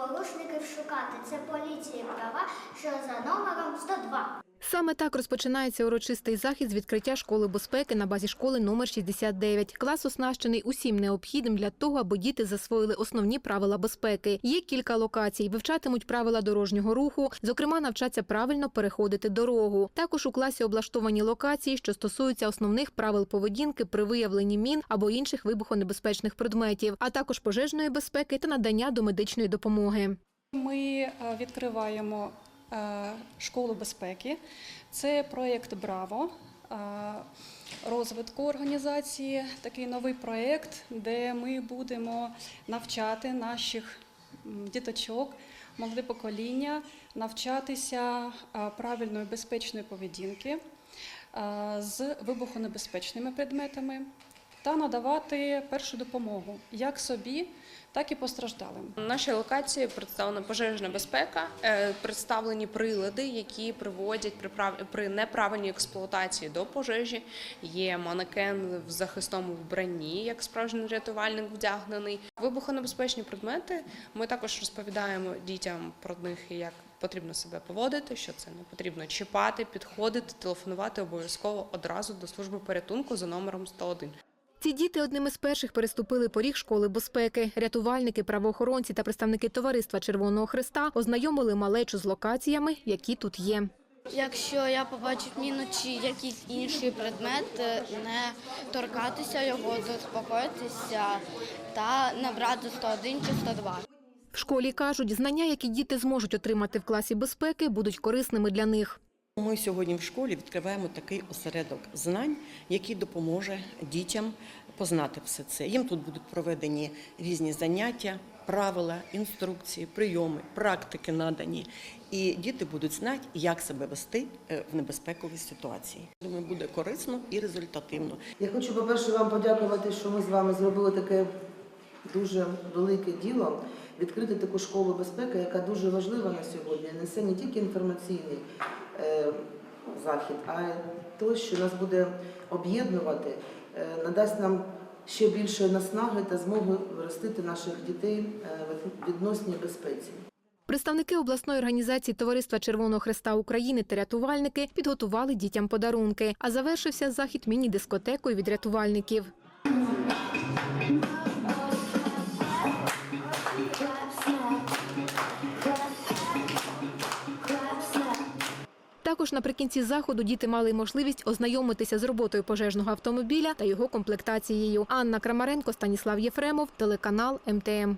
порушників шукати. Це поліції права, що за номером 102. Саме так розпочинається урочистий захід з відкриття школи безпеки на базі школи номер 69. Клас оснащений усім необхідним для того, аби діти засвоїли основні правила безпеки. Є кілька локацій, вивчатимуть правила дорожнього руху, зокрема, навчаться правильно переходити дорогу. Також у класі облаштовані локації, що стосуються основних правил поведінки при виявленні мін або інших вибухонебезпечних предметів, а також пожежної безпеки та надання домедичної допомоги. Ми е, відкриваємо школу безпеки. Це проєкт Браво е, розвитку організації. Такий новий проєкт, де ми будемо навчати наших діточок, молоде покоління, навчатися е, правильної безпечної поведінки е, з вибухонебезпечними предметами та надавати першу допомогу як собі, так і постраждалим. На нашій локації представлена пожежна безпека, е, представлені прилади, які приводять при при неправильній експлуатації до пожежі. Є манекен в захисному вбранні, як справжній рятувальник вдягнений. Вибухонебезпечні предмети. Ми також розповідаємо дітям про них як. Потрібно себе поводити, що це не потрібно чіпати, підходити, телефонувати обов'язково одразу до служби порятунку за номером 101. Ці діти одними з перших переступили поріг школи безпеки. Рятувальники, правоохоронці та представники товариства Червоного Христа ознайомили малечу з локаціями, які тут є. Якщо я побачив міну чи якийсь інший предмет, е, не торкатися його, заспокоїтися та набрати 101 чи 102. В школі кажуть, знання, які діти зможуть отримати в класі безпеки, будуть корисними для них. Ми сьогодні в школі відкриваємо такий осередок знань, який допоможе дітям познати все це. Їм тут будуть проведені різні заняття, правила, інструкції, прийоми, практики надані. І діти будуть знати, як себе вести е, в небезпековій ситуації. Думаю, буде корисно і результативно. Я хочу, по-перше, вам подякувати, що ми з вами зробили таке дуже велике діло. Відкрити таку школу безпеки, яка дуже важлива на сьогодні. Несе не тільки інформаційний захід, а те, що нас буде об'єднувати, е, надасть нам ще більше наснаги та змоги виростити наших дітей е, в відносній безпеці. Представники обласної організації Товариства Червоного Христа України та рятувальники підготували дітям подарунки. А завершився захід міні-дискотекою від рятувальників. Також наприкінці заходу діти мали можливість ознайомитися з роботою пожежного автомобіля та його комплектацією. Анна Крамаренко, Станіслав Єфремов, телеканал МТМ.